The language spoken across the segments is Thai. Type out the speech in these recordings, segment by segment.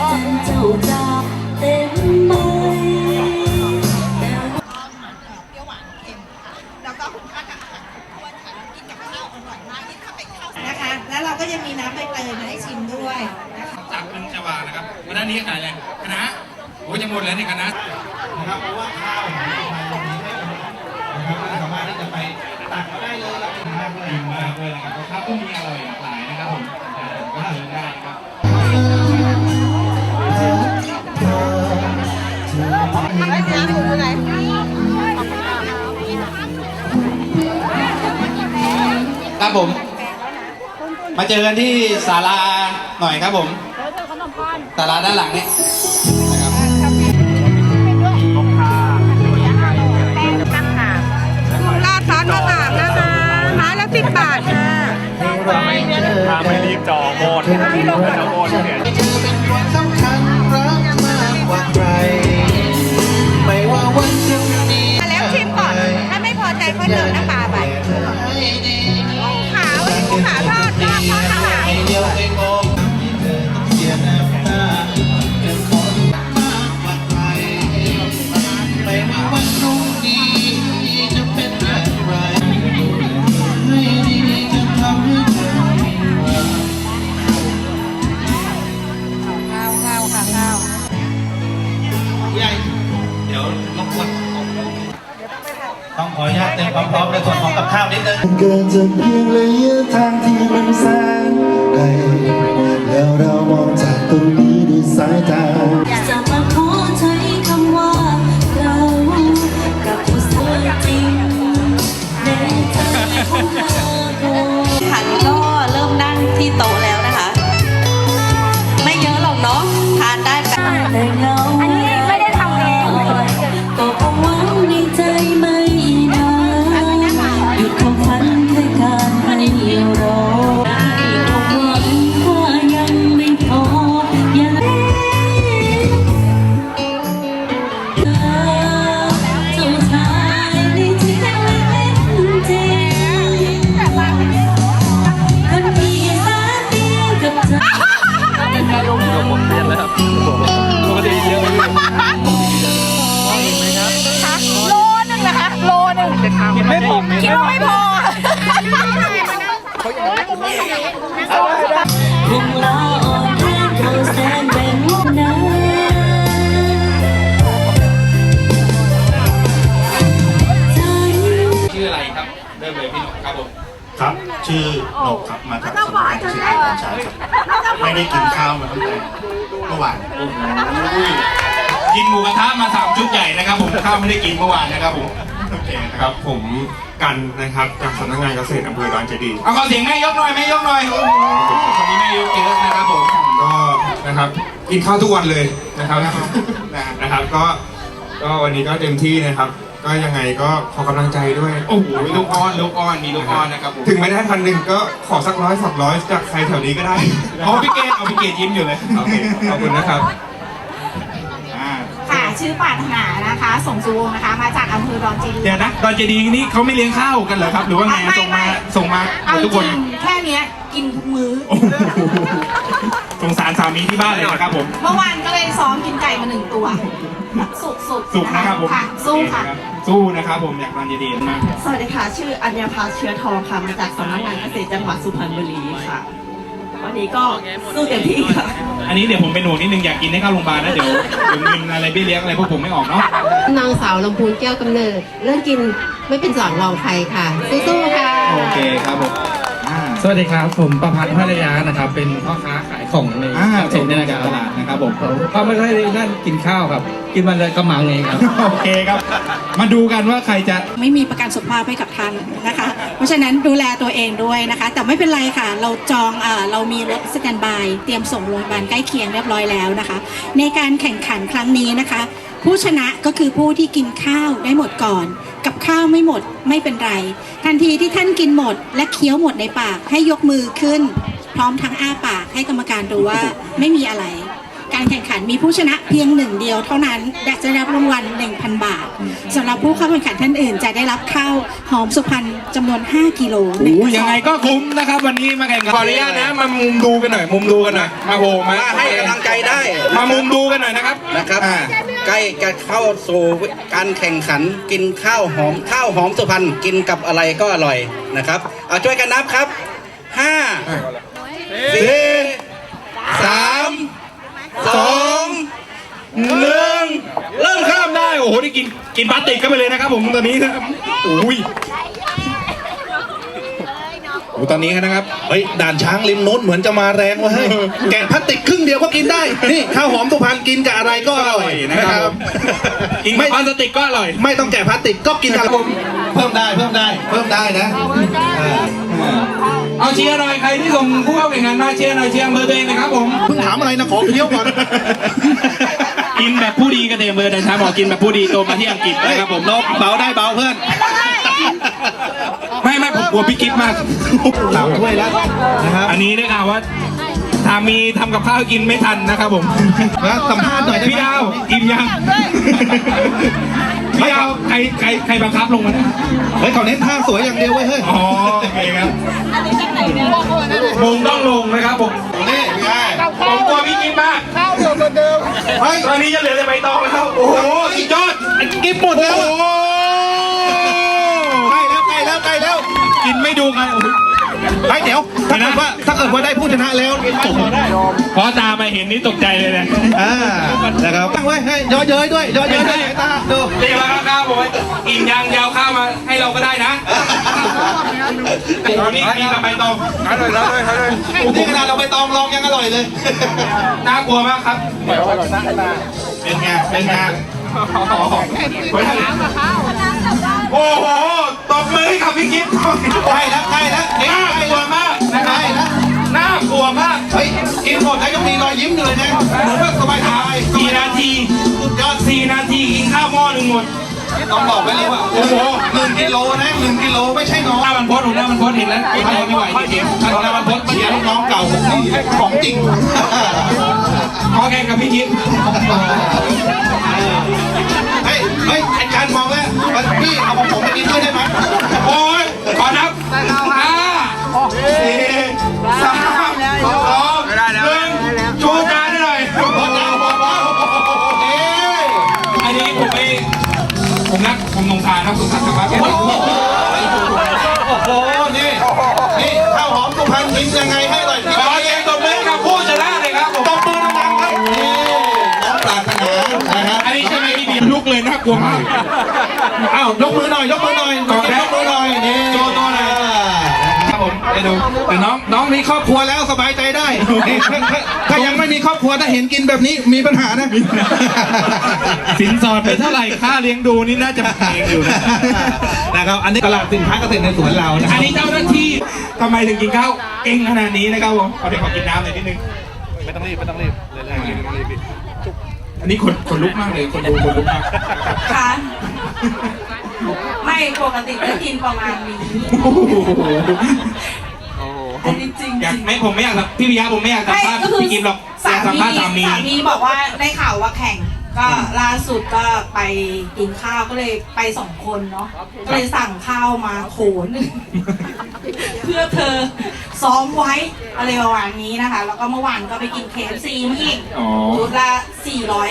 จันเจ้าจาเต็มใบเปรี้ยวหวานเค็มค่ะแล้วก็คุณค่ากับอาหารครบถ้วนค่ะกินกับข้าวอร่อยมากยิ่งถ้าเป็นข้าวนะคะ แล้วเราก็ยังมีน้ำใบเตยมาให้ชิมด้วยนะคะจากมันจะวางนะครับวันนี้ขายอะไรคณะโอ้ยจะหมดแล้วนี่คณะนะครับเพราะว่าข้าวของเราตรงนี้นะครับเราสามารถที่จะไปตักมาได้เลยแล้วกินมากเลยมากเลยนะครับเพราะข้าวก็มีอร่อยหลากหลายนะครับผมก็ทานได้นะครับ ครับผม มาเจอกันที่ศาลาหน่อยครับผมศาลาด้านหลังนี่นะครับลาดซอสมะขามนะคะไม้ละสิบบาทค่ะถ้าไม่ถ้าไม่รีบจองโมดจะโมดเนี่ยเป็นวันสำ โลนึงไม่พอคิดว่าไม่พอคงลาอ่อนแรงเขาแสนแบ่งนาชื่ออะไรครับ เริ่มเลยพี่หนุ่มครับผมครับ ชื่อหนกครับมาจากสำนักงานชื่อการชาครับไม่ได้กินข้าวมาตั้งแต่เมื่อวานกินหมูกระทะมาสามชุดใหญ่นะครับผมข้าวไม่ได้กินเมื่อวานนะครับผม โอเคคครับรับ ผมกันนะครับจากสำนักงานเกษตรอำเภอดอนเจดีย์เอาขอเสียงแม่ยกหน่อยแม่ยกหน่อยโอ้โหคนนี้แม่ยกเยอะนะครับผมก็นะครับกินข้าวทุกวันเลยนะครับนะครับก็ก็วันนี้ก็เต็มที่นะครับ ก็ยังไงก็ขอกำลังใจด้วย โอ้โหมีลูกอ้อนลูกอ้อนมีลูกอ้อนนะครับผมถึงไม่ได้พันหนึ่งก็ขอสักร้อยสองร้อยจากใครแถวนี้ก็ได้เอาพี่เกดเอาพี่เกดยิ้มอยู่เลยโอเคขอบคุณนะครับอ่าค่ะ ชื่อปรารถนานะคะส่งสุวงศ์นะคะ มาจากอำเภอดอนเจดีย์ เดี๋ยวนะตอนเจดีย์นี่เขาไม่เลี้ยงข้าวกันเหรอครับ หรือว่าไงไม่ส่งมาไม่ส่งมาเอาทุกจคนริงแค่เนี้ยกินทุกมื้อ โอ้โหสงสารสามีที่บ้านเลยนะครับผม เมื่อวานก็เลยซ้อมกินไก่มาหนึ่งตัว สุกสุกสุกนะครับผมค่ะสู้ค่ะ สู้นะครับผมอยากตอนเจดีย์มาก สวัสดีค่ะ ชื่ออัญญาภาเชื้อทองค่ะ มาจากสำนักงานเกษตรจังหวัดสุพรรณบุรีค่ะ วันนี้ก็สู้เต็มที่ค่ะ อันนี้เดี๋ยวผมเป็นห่วงนิดนึงอยากกินให้เข้าโรงพยาบาลนะเดี๋ยวเดี๋ยวเงินอะไรเบี้ยเลี้ยงอะไรพวกผมไม่ออกเนาะนางสาวลำพูนแก้วกำเนิด เรื่องกินไม่เป็นสอนรองใครค่ะ สู้ๆค่ะ โอเคครับผมอ่า สวัสดีครับ ผมประพัฒน์ภรรยานะครับ เป็นพ่อค้าขายของในอ่าเกษตรในตตลาลาดดนะครับผมผม ก็ไม่ค่อยได้นั่นกินข้าวครับ กินวันละกระมังเองครับ โอเคครับ มาดูกันว่าใครจะ ไม่มีประกันสุขภาพให้กับท่านนะคะ เพราะฉะนั้นดูแลตัวเองด้วยนะคะ แต่ไม่เป็นไรค่ะ เราจองเออเรามีรถสแตนบายเตรียมส่งโรงพยาบาลใกล้เคียงเรียบร้อยแล้วนะคะ ในการแข่งขันครั้งนี้นะคะ ผู้ชนะก็คือผู้ที่กินข้าวได้หมดก่อน กับข้าวไม่หมดไม่เป็นไร ทันทีที่ท่านกินหมด และเคี้ยวหมดในปากให้ยกมือขึ้น พร้อมทั้งอ้าปากให้กรรมการดูว่าไม่มีอะไร มีผู้ชนะเพียงหนึ่งเดียวเท่านั้นและจะได้รับรางวัล 1,000 บาทสำหรับผู้เข้าแข่งขันท่านอื่น จะได้รับข้าวหอมสุพรรณจำนวน 5 กิโลหนึ่โอ้กระสอบยังไงก็คุ้มนะครับ วันนี้มาแข่งกันขออนุญาตนะมามุมดูกันหน่อย มุมดูกันหน่อยมาโหมามาให้กำลังใจได้ มามุมดูกันหน่อยนะครับนะครับอ่าใกล้จะเข้าสู่การแข่งขันกินข้าวหอมข้าวหอมสุพรรณกินกับอะไรก็อร่อยนะครับเอาช่วยกันนับครับห้าสี่สามสองหนึ่ง เริ่มข้ามได้ โอ้โห นี่กิน กินพลา สติกเข้าไปเลยนะครับ ผมตอนนี้นะครับโอ้ยโอ้ตอนนี้นะครับเฮ้ยด่านช้างริมนู้นเหมือนจะมาแรงวะเฮ้ยแกะพลาสติกครึ่งเดียวก็กินได้นี่ข้าวหอมสุพรรณกินกับอะไรก็อร่อยนะครับกินไม่พลาสติกก็อร่อย ไม่ต้องแกะพลาสติกก็กินกับเพิ่มได้เพิ่มได้เพิ่มได้นะ เอาเชียร์หน่อยใครที่ส่งผู้เข้าแข่งขันมาเชียร์หน่อยเชียร์อำเบอร์ตัวเองนะครับผมเพิ่งถามอะไรนะขอเคี้ยวก่อน กินแบบผู้ดีกันเองเบอร์แต่ช้าบอกกินแบบผู้ดีโตมาที่อังกฤษนะครับผมนกเบาได้เบาเพื่อน ไม่ไม่ผมกลัวพี่กิ๊ฟมากสามถ้วยแล้วนะครับอันนี้ได้ข่าวว่าสามีทำกับข้าวกินไม่ทันนะครับผมมาสัมภาษณ์หน่อยได้ไหมพี่ดาวอิ่มยัง พี่ดาวใครใครใครบังคับลงมาเนี่ยเฮ้ยเขาเน้นท่าสวยอย่างเดียวเว้ยเฮ้ยอ๋อโอเคครับมงต้องลงนะครับผมนี่พี่ไอ้ผมกลัวพี่กิ๊ฟมากเฮ้ยตอนนี้จะเหลือแต่ใบตองแล้วโอ้โหสุดยอดกินหมดแล้วโอ้โหใกล้แล้วใกล้แล้วใกล้แล้ว กินไม่ดูกันโอ้โห ไอ้ยเดี๋ยวถ้าเกิดว่าถ้าเกิดว่าได้ผู้ชนะแล้วจบพอตามาเห็นนี่ตกใจเลยนะอ่านะครับตั้งไว้ให้ย่อเย้ยด้วยย่อเย้ยด้วยสายตาดูเรียกว่าข้าวบอกว่าอิ่มยังยาวข้าวมาให้เราก็ได้นะตอนนี้มีกับใบตองเอาเลยเอาเลยเอาเลยนี่ขนาดเราไปตองลองยังอร่อยเลยน่ากลัวมากครับเป็นไงเป็นไง โอ้โหตบมือให้กับพี่กิ๊ฟใกล้แล้วใกล้แล้วเด็กน่าใกล้กลัวมากใกครัล้แล้วน่ากลัวมากเฮ้ยกินหมดแล้วยังมีรอยยิ้มอยู่เลยนะหมือนว่าสบายสบายสี่นาทีสุดยอดสี่นาทีกินข้าวหม้อหนึ่งหมดต้องบอกไว้เลยว่าโอ้โหหนึ่งกิโลนะหนึ่งกิโลไม่ใช่น้องหน้ามันพดหน้ามันพดเห็นแล้วกินอะไรไม่ไหวจริงๆหน้ามันพดเสียลูกน้องเก่าผมนี่ของจริงขอแข่งกับพี่กิ๊ฟเฮ้ยเฮ้ยอาจารย์มองแล้วพี่ ยังไงให้อร่อยพี่ขอเสียงตบมือกับผู้ชนะเลยครับผมตบมือดังๆครับนี่น้องปรารถนานะครับอันนี้ใช่ไหมพี่บีมลุกเลยน่ากลัวมากอ้าวยกมือหน่อยยกมือหน่อยกองแดงยกมือหน่อย นี่ โชว์ตัวหน่อย ครับผมไปดูแต่น้องน้องมีครอบครัวแล้วสบายใจได้นี่ถ้าถ้าถ้ายังไม่มีครอบครัวถ้าเห็นกินแบบนี้มีปัญหานะ สินสอดเป็นเท่าไหร่ค่าเลี้ยงดูนี่น่าจะแพงอยู่นะ นะครับ อันนี้ตลาดสินค้าเกษตรในสวนเรานะคอัรันบนี้เจ้าหน้าที่ทำไมถึงกินข้าวเก่งขนาดนี้นะครับผมเอาเดี๋ยวขอกินน้ำหน่อยนิดนึง ไม่ต้องรีบไม่ต้องรีบเลยอันนี้คนคนลุกมากเลย คนดูคนลุกมากค่ะไม่ปกติก็กินประมาณนี้ โอ้โหอันนี้จริงอยากไม่ผมไม่อยากสัมพี่ปิยะผมไม่อยากสัมไม่ภาษณ์ก็คือพี่กิมหรอกอสายากสัมมีภาษณ์สามี สามีบอกว่าได้ข่าวว่าแข่ง ก็ล่าสุดก็ไปกินข้าวก็เลยไปสองคนเนาะก็เลยสั่งข้าวมาโขนเพื่อเธอซ้อมไว้อะไรประมาณนี้นะคะ แล้วก็เมื่อวานก็ไปกินเคฟซีมาอีกอ๋อ ชุดละ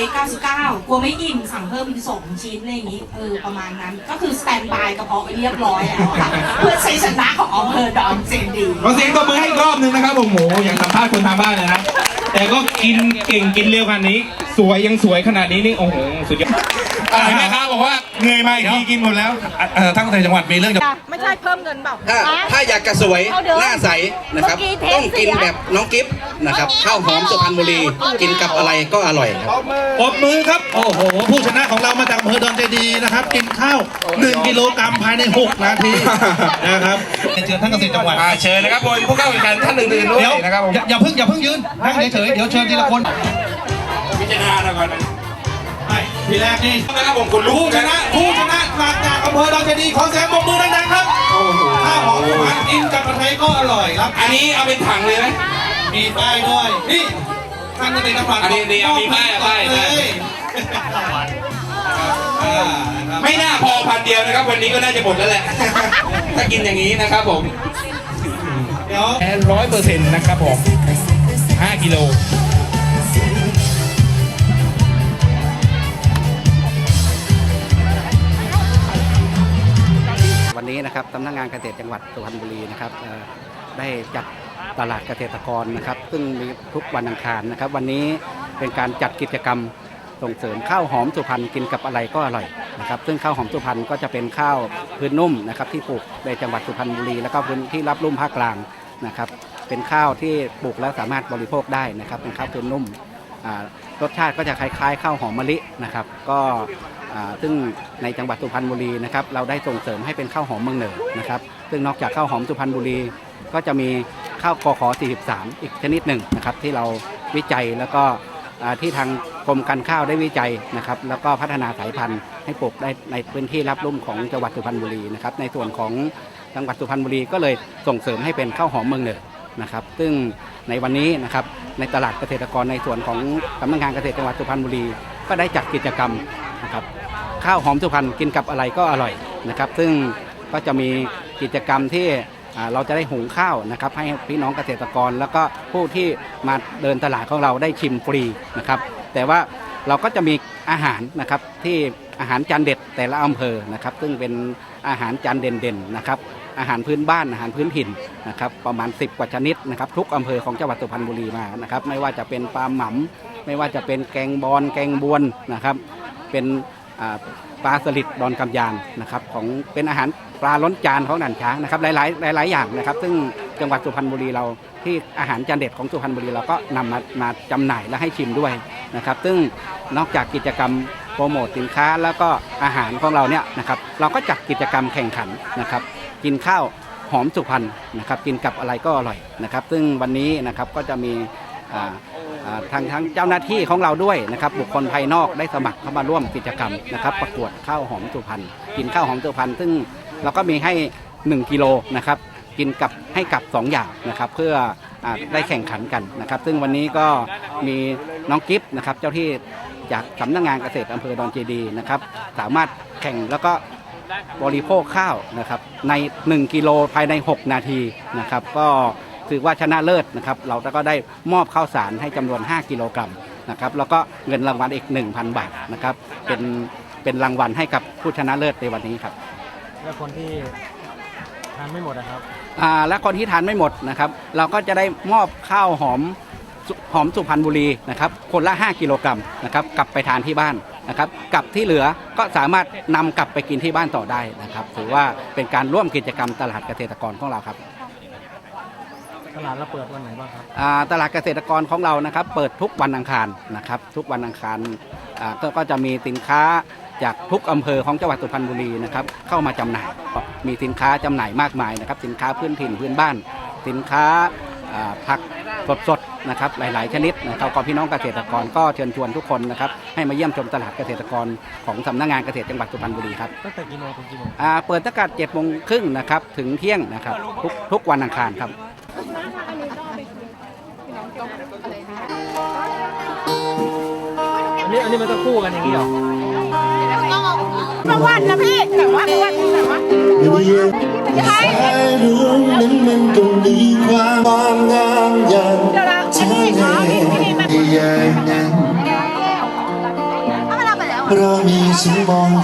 499 กลัวไม่อิ่มสั่งเพิ่มอีกสองชิ้นอะไรอย่างนี้ เออ ประมาณนั้น ก็คือสแตนบายกระเพาะไว้เรียบร้อยแล้วค่ะ เพื่อชัยชนะของอำเภอดอนเจดีขอเสียงตบมือให้อีกรอบหนึงนะครับผมโหอยากสัมภาษณ์คนทางบ้านเลยนะ แต่ก็กินเก่งกินเร็วขนาดนี้ สวยยังสวยขนาดนี้นี่โอ้โหสุดยอด อะไรแม่ค้าบอกว่าเหนื่อยมาอีกทีกินหมดแล้วเอ่อทั้งในจังหวัดมีเรื่องจะไม่ใช่เพิ่มเงินเปล่าถ้าถ้าอยากจะสวยหน้าใสนะครับต้องกินแบบน้องกิฟต์นะครับข้าวหอมสุพรรณบุรีกินกับอะไรก็อร่อยครับ ปรบมือครับ โอ้โห ผู้ชนะของเรามาจากอำเภอดอนเจดีย์นะครับ กินข้าว 1 กิโลกรัมภายใน 6 นาที นะครับเชิญท่านเกษตรจังหวัด อ่าเชิญนะครับผมผู้เข้าแข่งขันท่านอื่นๆด้วยเดี๋ยวนะครับผมอย่าอย่าเพิ่งอย่าเพิ่งยืนนั่งเฉยๆเดี๋ยวเชิญทีละคน พิจารณาหน่อยก่อนนะ ทีแรกนี่นะครับผมคนรู้ผู้ชนะผู้ชนะมาจากอำเภอดอนเจดีย์ขอเสียงปรบมือดังๆครับข้าวหอมสุพรรณกินกับอะไรก็อร่อยครับ อันนี้เอาเป็นถังเลยไหมมีป้ายด้วยนี่ตั้งเกษตรพันธุ์อันนี้นี่เอามีป้ายป้ายเลป้ายยอ่านะครับไม่น่าพอพันเดียวนะครับ วันนี้ก็น่าจะหมดแล้วแหละ ถ้ากินอย่างนี้นะครับผมเดี๋ยวร้อยเปอร์เซ็นต์นะครับผมห้ากิโล นี้นะครับสำนักงานเกษตรจังหวัดสุพรรณบุรีนะครับได้จัดตลาดเกษตรกรนะครับ ซึ่งมีทุกวันอังคารนะครับ วันนี้เป็นการจัดกิจกรรมส่งเสริมข้าวหอมสุพรรณกินกับอะไรก็อร่อยนะครับ ซึ่งข้าวหอมสุพรรณก็จะเป็นข้าวพื้นนุ่มนะครับ ที่ปลูกในจังหวัดสุพรรณบุรี แล้วก็พื้นที่รับลุ่มภาคกลางนะครับ เป็นข้าวที่ปลูกแล้วสามารถบริโภคได้นะครับ เป็นข้าวพื้นนุ่ม รสชาติก็จะคล้ายๆข้าวหอมมะลินะครับ ก็ซึ่งในจังหวัดสุพรรณบุรีนะครับเราได้ส่งเสริมให้เป็นข้าวหอมเมืองเหนือนะครับ ซึ่งนอกจากข้าวหอมสุพรรณบุรี ก็จะมีข้าวกขอ43 อีกชนิดหนึ่งนะครับที่เราวิจัยแล้วก็ที่ทางกรมการข้าวได้วิจัยนะครับ แล้วก็พัฒนาสายพันธุ์ให้ปลูกได้ในพื้นที่รับรุ่มของจังหวัดสุพรรณบุรีนะครับในส่วนของจังหวัดสุพรรณบุรีก็เลยส่งเสริมให้เป็นข้าวหอมเมืองเหนือ นะครับ ซึ่งในวันนี้นะครับในตลาดเกษตรกรในส่วนของสำนักงานเกษตรจังหวัดสุพรรณบุรี ก็ได้จัดกิจกรรมนะครับข้าวหอมสุพรรณกินกับอะไรก็อร่อยนะครับ ซึ่งก็จะมีกิจกรรมที่เราจะได้หุงข้าวนะครับ ให้พี่น้องเกษตรกร แล้วก็ผู้ที่มาเดินตลาดของเราได้ชิมฟรีนะครับ แต่ว่าเราก็จะมีอาหารนะครับที่อาหารจานเด็ดแต่ละอำเภอนะครับ ซึ่งเป็นอาหารจานเด่นๆนะครับ อาหารพื้นบ้านอาหารพื้นถิ่นนะครับประมาณ 10 กว่าชนิดนะครับทุกอำเภอของจังหวัดสุพรรณบุรีมานะครับไม่ว่าจะเป็นปลาหม่ำไม่ว่าจะเป็นแกงบอนแกงบวนนะครับเป็นปลาสลิดดอนกำยานนะครับของเป็นอาหารปลาล้นจานของด่านช้างนะครับหลาย ๆ หลาย ๆ อย่างนะครับ ซึ่งจังหวัดสุพรรณบุรีเราที่อาหารจานเด็ดของสุพรรณบุรีเราก็นำมามาจำหน่ายและให้ชิมด้วยนะครับซึ่งนอกจากกิจกรรมโปรโมทสินค้าแล้วก็อาหารของเราเนี่ยนะครับเราก็จัดกิจกรรมแข่งขันนะครับ กินข้าวหอมสุพรรณนะครับกินกับอะไรก็อร่อยนะครับ ซึ่งวันนี้นะครับก็จะมีทางทั้งเจ้าหน้าที่ของเราด้วยนะครับ บุคคลภายนอกได้สมัครเข้ามาร่วมกิจกรรมนะครับ ประกวดข้าวหอมสุพรรณกินข้าวหอมสุพรรณซึ่งเราก็มีให้ 1 กิโลนะครับ กินกับให้กับ 2 อย่างนะครับ เพื่ออได้แข่งขันกันนะครับ ซึ่งวันนี้ก็มีน้องกิฟต์นะครับ เจ้าที่จากสำนักงานเกษตรอำเภอดอนเจดีย์นะครับ สามารถแข่งแล้วก็ บริโภคข้าวนะครับใน 1 กิโลภายใน 6 นาทีนะครับก็ถือว่าชนะเลิศนะครับเราก็ได้มอบข้าวสารให้จำนวน 5 กิโลกรัมนะครับแล้วก็เงินรางวัลอีก 1,000 บาทนะครับเป็นเป็นรางวัลให้กับผู้ชนะเลิศในวันนี้ครับ แล้วคนที่ทานไม่หมดนะครับ อ่าและคนที่ทานไม่หมดนะครับ เราก็จะได้มอบข้าวหอมสุหอมสุพรรณบุรีนะครับ คนละ 5 กิโลกรัมนะครับ กลับไปทานที่บ้าน นะครับกับที่เหลือก็สามารถนำกลับไปกินที่บ้านต่อได้นะครับถือว่าเป็นการร่วมกิจกรรมตลาดเกษตรกรของเราครับตลาดเราเปิดวันไหนบ้างครับอ่าตลาดเกษตรกรของเรานะครับ เปิดทุกวันอังคารนะครับ ทุกวันอังคารอ่าก็ก็จะมีสินค้าจากทุกอำเภอของจังหวัดสุพรรณบุรีนะครับเข้ามาจำหน่ายมีสินค้าจำหน่ายมากมายนะครับ สินค้าพื้นถิ่นพื้นบ้าน สินค้าอ่าผักสดๆ นะครับหลาย ๆ ชนิดนะครับก็พี่น้องเกษตรกรก็เชิญชวนทุกคนนะครับให้มาเยี่ยมชมตลาดเกษตรกรของสำนักงานเกษตรจังหวัดสุพรรณบุรีครับตั้งแต่กี่โมงถึงกี่โมงอ่าเปิดตั้งแต่เจ็ดโมงครึ่งนะครับถึงเที่ยงนะครับทุกทุกวันอังคารครับ อันนี้อันนี้มันต้องคู่กันอย่างนี้เหรอบางวันนะพี่แต่ว่าบางวันแต่ว่า สายรุ้งนั้นมันก็มีความงามงามอย่างเธอเองอย่างนั้นเรามีฉันมอง